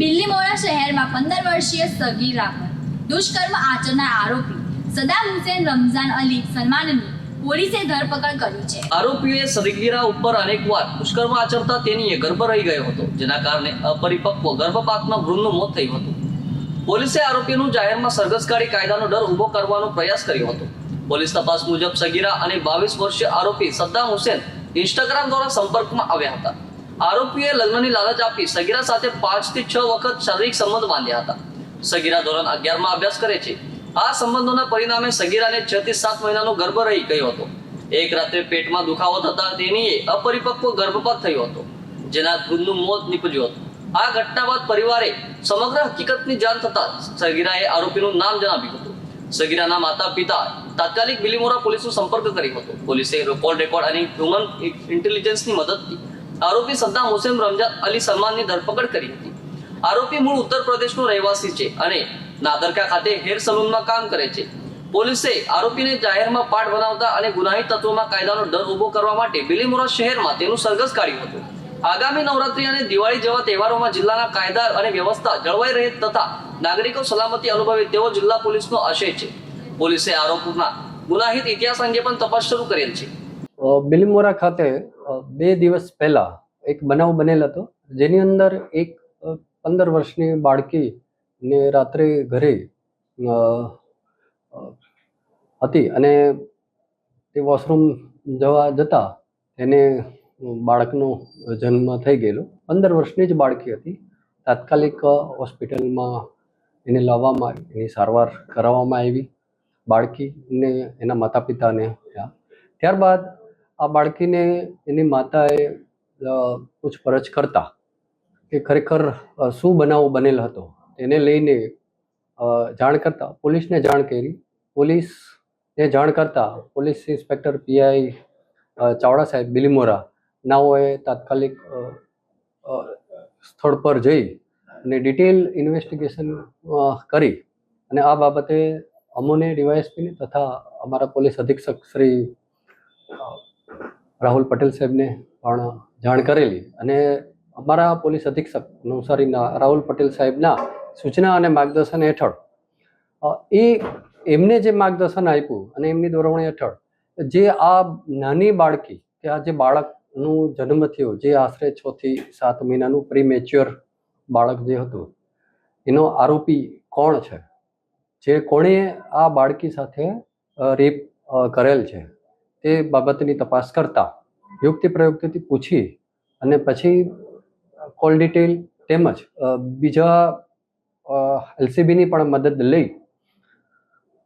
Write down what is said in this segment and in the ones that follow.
બિલ્લીમોરા શહેરમાં પંદર વર્ષીય સગીર પર દુષ્કર્મ આચરનાર આરોપી સદામ હુસેન રમઝાન અલી સલમાનની પોલીસે ધરપકડ કરી છે. આરોપીએ સગીરા ઉપર અનેકવાર દુષ્કર્મ આચરતા તેનીએ ગર્ભ રહી ગયો હતો, જેના કારણે અપરિપક્વ ગર્ભપાતમાં ભ્રૂણનું મોત થયું હતું. પોલીસે આરોપીનું જાહેરમાં સરઘસકારી કાયદાનો ડર ઊભો કરવાનો પ્રયાસ કર્યો હતો. પોલીસ તપાસ મુજબ સગીરા અને બાવીસ વર્ષીય આરોપી સદ્દામ હુસેન ઇન્સ્ટાગ્રામ દ્વારા સંપર્કમાં આવ્યા હતા. આરોપીએ લગ્નની લાલચ આપી સગીરા સાથે પાંચથી છ વખત શારીરિક સંબંધ બાંધ્યા હતા. સગીરા ધોરણ અગિયારમાં અભ્યાસ કરે છે. આ સંબંધોના પરિણામે સગીરાને છ થી સાત મહિનાનો ગર્ભ રહી ગયો હતો. એક રાત્રે પેટમાં દુખાવો થતા તેની અપરિપક્વ ગર્ભપાત થયો હતો, જેના ભ્રૂણનું મોત નીપજ્યું હતું. આ ઘટના બાદ પરિવારે સમગ્ર હકીકતની જાણ થતા સગીરાએ આરોપીનું નામ જણાવ્યું હતું. સગીરાના માતા પિતા તાત્કાલિક બિલીમોરા પોલીસનો સંપર્ક કર્યો હતો. પોલીસે કોલ રેકોર્ડ અને હ્યુમન ઇન્ટેલિજન્સની મદદથી આરોપી સદ્દામ હુસેન રમજાન અલી સલમાનની ધરપકડ કરી હતી. આરોપી મૂળ ઉત્તર પ્રદેશનો રહેવાસી છે અને નાદરકા ખાતે હેર સલૂનમાં કામ કરે છે. પોલીસે આરોપીને જાહેરમાં પાઠ બનાવતા અને ગુનાહિત તત્વોમાં કાયદાનો ડર ઊભો કરવા માટે બિલીમોરા શહેરમાં તેનું સરઘસ કાઢ્યું હતું. આગામી નવરાત્રી અને દિવાળી જેવા તહેવારોમાં જિલ્લાના કાયદા અને વ્યવસ્થા જળવાઈ રહે તથા નાગરિકો સલામતી અનુભવે તેવો જિલ્લા પોલીસનો આશય છે. પોલીસે આરોપીના ગુનાહિત ઇતિહાસ અંગે પણ તપાસ શરૂ કરેલ છે. બિલીમોરા ખાતે બે દિવસ પહેલા એક બનાવ બનેલ હતો. જેની અંદર એક પંદર વર્ષની બાળકીને રાત્રે ઘરે હતી અને તે વોશરૂમ જવા જતા એને બાળકનો જન્મ થઈ ગયેલો. પંદર વર્ષની જ બાળકી હતી. તાત્કાલિક હોસ્પિટલમાં એને લાવવામાં આવી, એની સારવાર કરાવવામાં આવી. બાળકીને એના માતા પિતાને ત્યારબાદ આ બાળકીને એની માતાએ પૂછપરછ કરતા કે ખરેખર શું બનાવ બનેલ હતો તેને લઈને જાણ કરતા, પોલીસને જાણ કરી. પોલીસને જાણ કરતા પોલીસ ઇન્સ્પેક્ટર પીઆઈ ચાવડા સાહેબ બિલીમોરા નાઓએ તાત્કાલિક સ્થળ પર જઈ અને ડિટેલ ઇન્વેસ્ટિગેશન કરી અને આ બાબતે અમોને ડીવાયએસપીને તથા અમારા પોલીસ અધિક્ષક શ્રી રાહુલ પટેલ સાહેબને પણ જાણ કરેલી અને અમારા પોલીસ અધિક્ષક નવસારીના રાહુલ પટેલ સાહેબના સૂચના અને માર્ગદર્શન હેઠળ એ એમને જે માર્ગદર્શન આપ્યું અને એમની દોરવણી હેઠળ, જે આ નાની બાળકી, કે આ જે બાળકનું જન્મ થયો, જે આશરે છ થી સાત મહિનાનું પ્રીમેચ્યોર બાળક જે હતું, એનો આરોપી કોણ છે? જે કોણે આ બાળકી સાથે રેપ કરેલ છે? તે બાબતની તપાસ કરતા યુક્તિ પ્રયુક્તિથી પૂછી અને પછી કોલ ડિટેલ તેમજ બીજા એલસીબીની પણ મદદ લઈ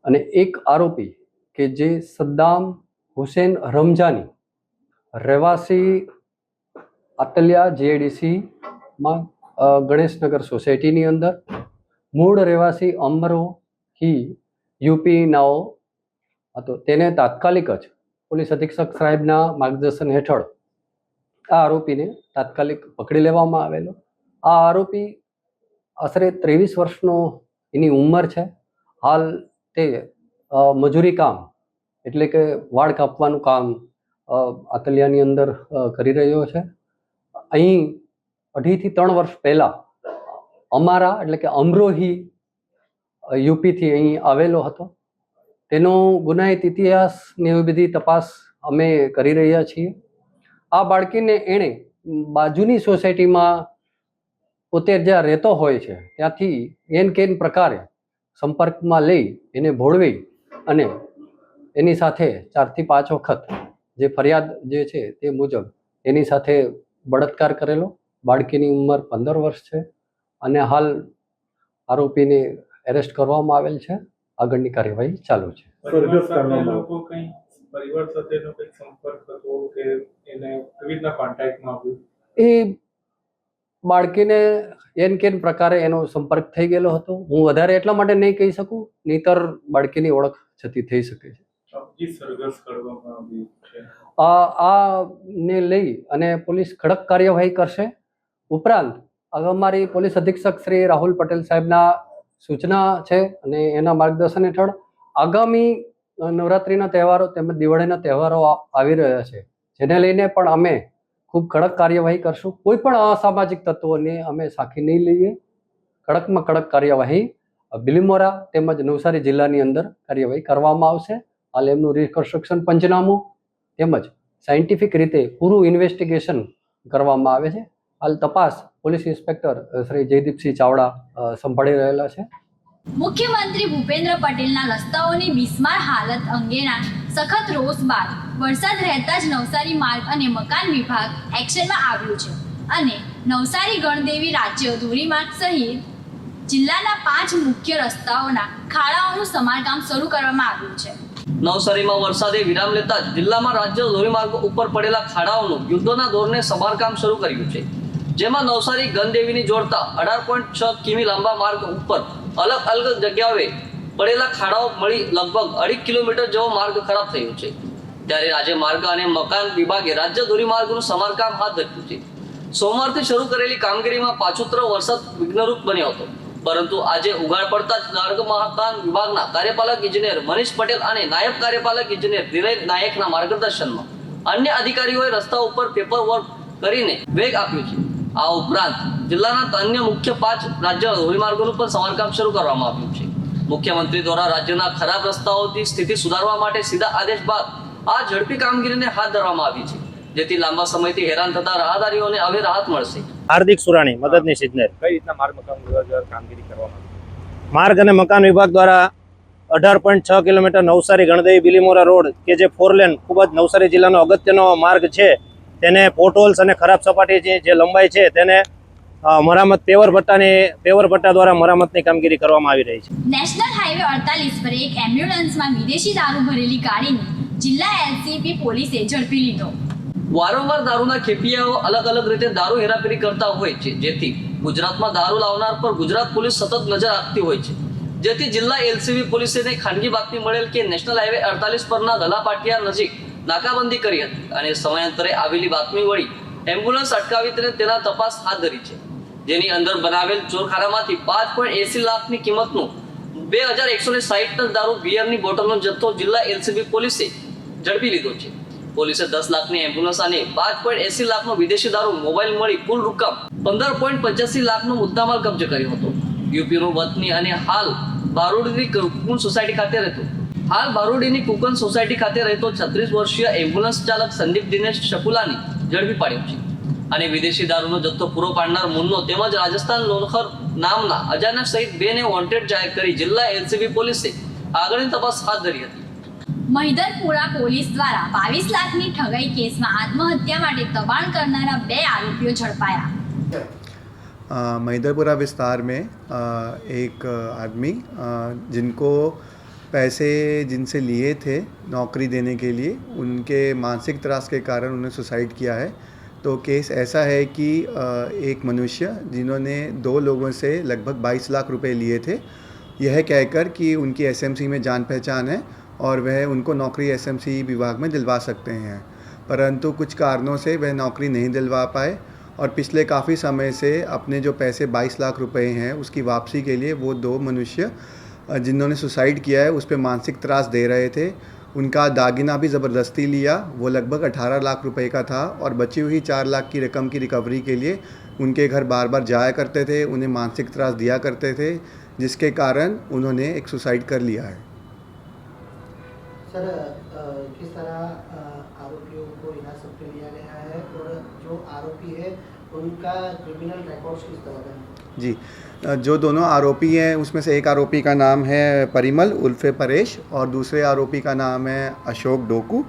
અને એક આરોપી કે જે સદ્દામ હુસેન રમજાની રહેવાસી આતલિયા જેડીસીમાં ગણેશનગર સોસાયટીની અંદર, મૂળ રહેવાસી અમરોહી યુપી નાઓ હતો તેને તાત્કાલિક જ પોલીસ અધિક્ષક સાહેબના માર્ગદર્શન હેઠળ આ આરોપીને તાત્કાલિક પકડી લેવામાં આવેલો. આ આરોપી આશરે ત્રેવીસ વર્ષનો એની ઉંમર છે. હાલ તે મજૂરી કામ, એટલે કે વાળ કાપવાનું કામ આતલિયાની અંદર કરી રહ્યો છે. અહીં અઢીથી ત્રણ વર્ષ પહેલાં અમારા, એટલે કે અમરોહી યુપીથી અહીં આવેલો હતો. તેનો ગુનાહિત ઇતિહાસની એવી બધી તપાસ અમે કરી રહ્યા છીએ. આ બાળકીને એણે બાજુની સોસાયટીમાં પોતે જ્યાં રહેતો હોય છે, ત્યાંથી એન કેન પ્રકારે સંપર્કમાં લઈ એને ભોળવી અને એની સાથે ચારથી પાંચ વખત જે ફરિયાદ જે છે તે મુજબ એની સાથે બળાત્કાર કરેલો. બાળકીની ઉંમર પંદર વર્ષ છે અને હાલ આરોપીને એરેસ્ટ કરવામાં આવેલ છે. આગળની કાર્યવાહી ચાલુ છે. એ બાળકીને એન કેન પ્રકારે એનો સંપર્ક થઈ ગયેલો હતો. હું વધારે એટલા માટે નહીં કહી શકું નહીતર બાળકીની ઓળખ છતી થઈ શકે છે. આ આ ને લઈ અને પોલીસ કડક કાર્યવાહી કરશે. ઉપરાંત અમારી પોલીસ અધિક્ષક શ્રી રાહુલ પટેલ સાહેબના સૂચના છે અને એના માર્ગદર્શન હેઠળ આગામી નવરાત્રિના તહેવારો તેમજ દિવાળીના તહેવારો આવી રહ્યા છે. જેને લઈને પણ અમે ખૂબ કડક કાર્યવાહી કરશું. કોઈ પણ અસામાજિક તત્વોને અમે સાખી નહીં લઈએ. કડકમાં કડક કાર્યવાહી બિલીમોરા તેમજ નવસારી જિલ્લાની અંદર કાર્યવાહી કરવામાં આવશે. હાલ એમનું રિકન્સ્ટ્રક્શન પંચનામું તેમજ સાયન્ટિફિક રીતે પૂરું ઇન્વેસ્ટિગેશન કરવામાં આવે છે. હાલ તપાસ પોલીસ ઇન્સ્પેક્ટર શ્રી જયદીપસિંહ ચાવડા સંભાળી રહેલા છે. મુખ્યમંત્રી ભૂપેન્દ્ર પટેલના રસ્તાઓની બિસ્માર હાલત અંગેના સખત રોષ બાદ વરસાદ રહેતા જ નવસારી માર્ગ અને મકાન વિભાગ એક્શનમાં આવ્યું છે અને નવસારી ગણદેવી રાજ્ય ધોરીમાર્ગ સહિત જિલ્લાના પાંચ મુખ્ય રસ્તાઓના ખાડાઓનું સમારકામ શરૂ કરવામાં આવ્યું છે. નવસારીમાં વરસાદે વિરામ લેતા જ જિલ્લામાં રાજ્ય ધોરીમાર્ગ ઉપર પડેલા ખાડાઓનું યુદ્ધના ધોરણે સમારકામ શરૂ કર્યું છે. જેમાં નવસારી ગનદેવીની જોડતા અઢાર પોઈન્ટ છ કિમી લાંબા માર્ગ ઉપર અલગ અલગ જગ્યાએ પડેલા ખાડાઓ મળી લગભગ અઢી કિલોમીટર જેવો માર્ગ ખરાબ થયો છે. ત્યારે આજે માર્ગ અને મકાન વિભાગે રાજ્ય ધોરીમાર્ગનું સમારકામ હાથ ધર્યું છે. સોમવારથી શરૂ કરેલી કામગીરીમાં પાછોતરો વરસાદ વિઘ્નરૂપ બન્યો હતો. પરંતુ આજે ઉઘાડ પડતા જ માર્ગ મકાન વિભાગના કાર્યપાલક ઇજનેર મનીષ પટેલ અને નાયબ કાર્યપાલક ઇજનેર ધીરજ નાયકના માર્ગદર્શનમાં અન્ય અધિકારીઓએ રસ્તા ઉપર પેપર વર્ક કરીને વેગ આપ્યો છે. આ ઉપરાંત જિલ્લાના અન્ય મુખ્ય પાંચ રાજ્ય ધોરીમાર્ગોનું પણ સમારકામ શરૂ કરવામાં આવ્યું છે. મુખ્યમંત્રી દ્વારા રાજ્યના ખરાબ રસ્તાઓથી સ્થિતિ સુધારવા માટે સીધા આદેશ બાદ આ ઝડપી કામગીરીને હાથ ધરવામાં આવી છે. જેથી લાંબા સમયથી હેરાન થતા રાહદારીઓને હવે રાહત મળશે. હાર્દિક સુરાણી મદદની ઇજનેર. કઈ રીતના માર્ગ મકાન વિભાગ દ્વારા કામગીરી કરવામાં આવી? માર્ગ અને મકાન વિભાગ દ્વારા અઢાર પોઈન્ટ છ કિલોમીટર નવસારી ગણદેવી બિલીમોરા રોડ કે જે ફોર લેન ખૂબ જ નવસારી જિલ્લાનો અગત્યનો માર્ગ છે. તેને પોટહોલ્સ અને ખરાબ સપાટી જે જે લંબાઈ છે તેને મરામત પેવર ભટ્ટાની પેવર ભટ્ટા દ્વારા મરામતની કામગીરી કરવામાં આવી રહી છે. નેશનલ હાઈવે અડતાલીસ પર એક એમ્બ્યુલન્સમાં વિદેશી દારૂ ભરેલી ગાડીને જિલ્લા એલસીબી પોલીસે ઝડપી લીધો. વારંવાર દારૂના ખેપિયાઓ અલગ અલગ રીતે દારૂ હેરાફેરી કરતા હોય છે જેથી ગુજરાતમાં દારૂ લાવનાર પર ગુજરાત પોલીસ સતત નજર રાખતી હોય છે. જેથી જિલ્લા એલસીબી પોલીસને ખાનગી બાતમી મળેલ કે નેશનલ હાઈવે અડતાલીસ પરના ગલાપાટિયા નજીક નાકાબંધી કરી હતી અને સમયાંતરે આવેલી બાતમી વળી એમ્બ્યુલન્સ અટકાવી તેને તપાસ હાથ ધરી છે. જેની અંદર બનાવેલ ચોરખાનામાંથી પાંચ પોઈન્ટ એસી લાખની કિંમતનું બે હજાર એકસો ને સાહીઠ ટન દારૂ બિયરની બોટલનો જથ્થો જિલ્લા એલસીબી પોલીસે ઝડપી લીધો છે. પોલીસે દસ લાખની એમ્બ્યુલન્સ અને પાંચ પોઈન્ટ એસી લાખનો વિદેશી દારૂ મોબાઈલ મળી કુલ રકમ પંદર પોઈન્ટ પચાસી લાખનો મુદ્દામાલ કબજે કર્યો હતો. યુપીનો વતની અને હાલ બારોડની સોસાયટી ખાતે રહેતો હાલ બારોડીની કુકન સોસાયટી ખાતે રહેતો છત્રીસ વર્ષીય એમ્બ્યુલન્સ ચાલક સંદીપ દિનેશ શકુલાની ઝડપી પાડ્યો છે. અને વિદેશી દારૂનો જથ્થો પૂરો પાડનાર મુન્નો તેમજ રાજસ્થાન લોનખર નામના અજાનક સહિત બેને વોન્ટેડ જાહેર કરી જિલ્લા એલસીબી પોલીસે આગળની તપાસ હાથ ધરી હતી. મહિદરપુરા પોલીસ દ્વારા બાવીસ લાખની ઠગાઈ કેસમાં આત્મહત્યા માટે દબાણ કરનારા બે આરોપીઓ ઝડપાયા. મહિદરપુરા વિસ્તાર મેં એક આદમી જિનકો पैसे जिनसे लिए थे नौकरी देने के लिए, उनके मानसिक त्रास के कारण उन्हें सुसाइड किया है। तो केस ऐसा है कि एक मनुष्य जिन्होंने दो लोगों से लगभग 22 लाख रुपए लिए थे, यह कहकर कि उनकी एसएमसी में जान पहचान है और वह उनको नौकरी एसएमसी विभाग में दिलवा सकते हैं। परंतु कुछ कारणों से वह नौकरी नहीं दिलवा पाए और पिछले काफ़ी समय से अपने जो पैसे 22 लाख रुपए हैं, उसकी वापसी के लिए वो दो मनुष्य जिन्होंने सुसाइड किया है, उस पर मानसिक त्रास दे रहे थे। उनका दागिना भी ज़बरदस्ती लिया। वो लगभग 18 लाख रुपए का था और बची हुई चार लाख की रकम की रिकवरी के लिए उनके घर बार बार जाया करते थे, उन्हें मानसिक त्रास दिया करते थे, जिसके कारण उन्होंने एक सुसाइड कर लिया है। सर किस तरह आरोपियों को हिरासत में लिया गया है और जो आरोपी है जी जो दोनों आरोपी हैं, उसमें से एक आरोपी का नाम है परिमल उल्फे परेश और दूसरे आरोपी का नाम है अशोक डोकू।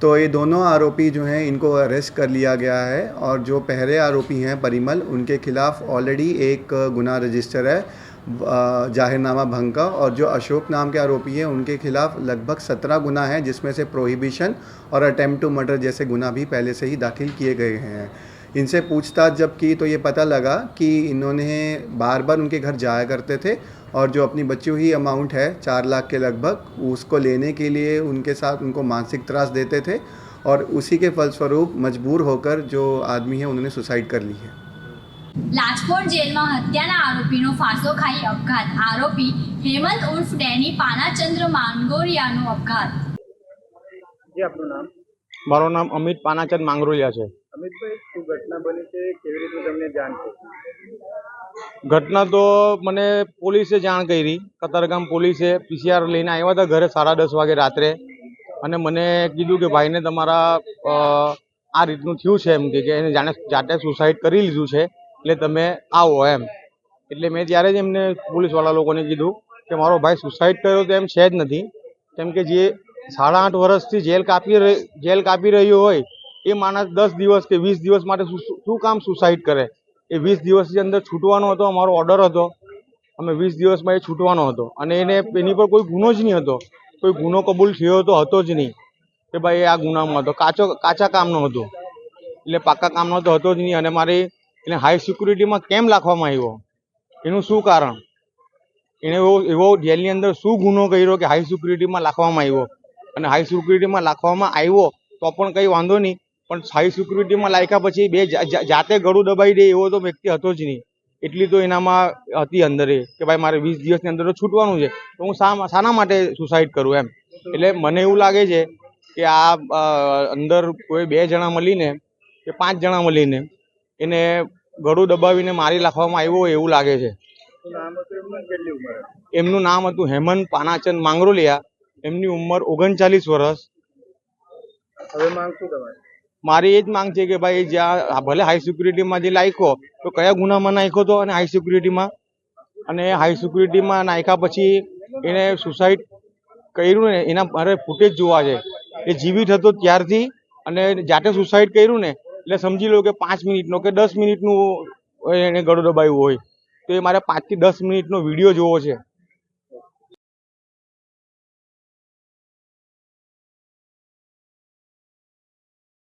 तो ये दोनों आरोपी जो हैं, इनको अरेस्ट कर लिया गया है और जो पहले आरोपी हैं, परिमल, उनके खिलाफ़ ऑलरेडी एक गुना रजिस्टर है जाहिरनामा भंग का और जो अशोक नाम के आरोपी हैं, उनके खिलाफ़ लगभग सत्रह गुना हैं, जिसमें से प्रोहिबिशन और अटैम्प्ट टू मर्डर जैसे गुना भी पहले से ही दाखिल किए गए हैं। इनसे पूछताछ जब की तो ये पता लगा कि इन्होंने बार बार उनके घर जाया करते थे और जो अपनी बची हुई अमाउंट है चार लाख के लगभग उसको लेने के लिए उनके साथ उनको मानसिक त्रास देते थे और उसी के फलस्वरूप मजबूर होकर जो आदमी है उन्होंने सुसाइड कर ली है લાજપોર જેલમાં હત્યાના આરોપીનો ફાંસો ખાઈ અપઘાત આરોપી હેમંત ઉર્ફ ડેની પાનાચંદ્ર માંગોરિયાનો અપઘાત જે આપનું નામ મારું નામ અમિત પાનાચંદ માંગરોલિયા છે ઘટના ઘટના તો મને પોલીસે જાણ કરી. કતારગામ પોલીસે પીસીઆર લઈને આવ્યા હતા ઘરે સાડા દસ વાગે રાત્રે. અને મને કીધું કે ભાઈને તમારા આ રીતનું થયું છે એમ કે એને જાણે જાતે સુસાઇડ કરી લીધું છે, એટલે તમે આવો એમ. એટલે મેં ત્યારે જ એમને પોલીસવાળા લોકોને કીધું કે મારો ભાઈ સુસાઇડ કર્યો તો એમ છે જ નથી. કેમ કે જે સાડા આઠ વર્ષથી જેલ કાપી જેલ કાપી રહ્યો હોય એ માણસ દસ દિવસ કે વીસ દિવસ માટે શું કામ સુસાઇડ કરે? એ વીસ દિવસની અંદર છૂટવાનો હતો, અમારો ઓર્ડર હતો. અમે વીસ દિવસમાં એ છૂટવાનો હતો. અને એને એની પર કોઈ ગુનો જ નહીં હતો. કોઈ ગુનો કબૂલ થયો તો હતો જ નહીં. કે ભાઈ, આ ગુનામાં હતો. કાચો કાચા કામનો હતો. એટલે પાકા કામનો તો હતો જ નહીં. અને મારી એને હાઈ સિક્યુરિટીમાં કેમ રાખવામાં આવ્યો? એનું શું કારણ? એણે એવો એવો જેલની અંદર શું ગુનો કર્યો કે હાઈ સિક્યુરિટીમાં રાખવામાં આવ્યો? અને હાઈ સિક્યુરિટીમાં રાખવામાં આવ્યો તો પણ કંઈ વાંધો નહીં. પણ હાઈ સિક્યુરિટીમાં લાયકા પછી બે જાતે ગળું દબાઈ દે એવો તો વ્યક્તિ હતો જ નહીં. એટલી તો એનામાં હતી અંદર કે ભાઈ મારે વીસ દિવસની અંદર તો છૂટવાનું છે. તો હું શા શાના માટે સુસાઇડ કરું એમ? એટલે મને એવું લાગે છે કે આ અંદર કોઈ બે જણા મળીને, કે પાંચ જણા મળીને એને ગળું દબાવીને મારી નાખવામાં આવ્યો એવું લાગે છે. એમનું નામ હતું હેમંત પાનાચંદ માંગરોલિયા. એમની ઉંમર ઓગણચાલીસ વર્ષ. મારી એ જ માંગ છે કે ભાઈ જ્યાં ભલે હાઈ સિક્યુરિટીમાં જે નાખ્યો, તો કયા ગુનામાં નાખ્યો હતો અને હાઈ સિક્યુરિટીમાં અને હાઈ સિક્યુરિટીમાં નાખ્યા પછી એને સુસાઇડ કર્યું ને, એના મારે ફૂટેજ જોવા છે. એ જીવિત હતો ત્યારથી, અને જાતે સુસાઇડ કર્યું ને, એટલે સમજી લો કે પાંચ મિનિટનો કે દસ મિનિટનું એને ગળો દબાવ્યું હોય. તો એ મારે પાંચથી દસ મિનિટનો વીડિયો જોવો છે.